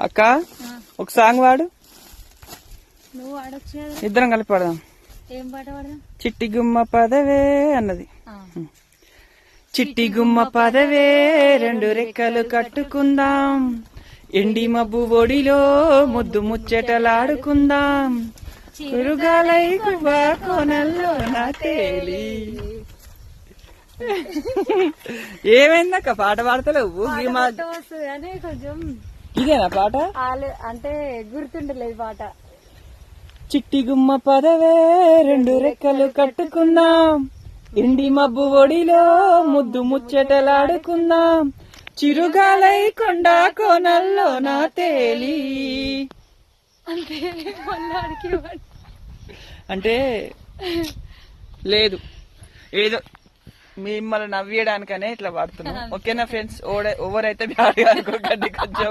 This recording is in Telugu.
అక్క ఒక సాంగ్ వాడు. ఇద్దరం కలిపి పాడదాం. చిట్టి గుమ్మ పదవే అన్నది. చిట్టి గుమ్మ పదవే రెండు రెక్కలు కట్టుకుందాం. ఎండి మబ్బు ఒడిలో ముద్దు ముచ్చటలాడుకుందాం. కురుగాలై గువ్వా కోనల్లో నా తేలి. ఏమైందక్క? పాట పాడతలేవు కొంచెం ఇదేనా పాట? అంటే గుర్తుండలేదు పాట. చిట్టి గుమ్మ పదవే రెండు రెక్కలు కట్టుకుందాం. ఎండి మబ్బు ఒడిలో ముద్దు ముచ్చటలాడుకుందాం. చిరుగాలై కొండ కోనల్లో నా తేలి. అంటే లేదు. ఏదో మిమ్మల్ని నవ్వేయడానికనే ఇట్లా పాడుతున్నాం ఓకేనా ఫ్రెండ్స్ ఎవరైతే బ్యాడ్ అనుకోకండి కొంచెం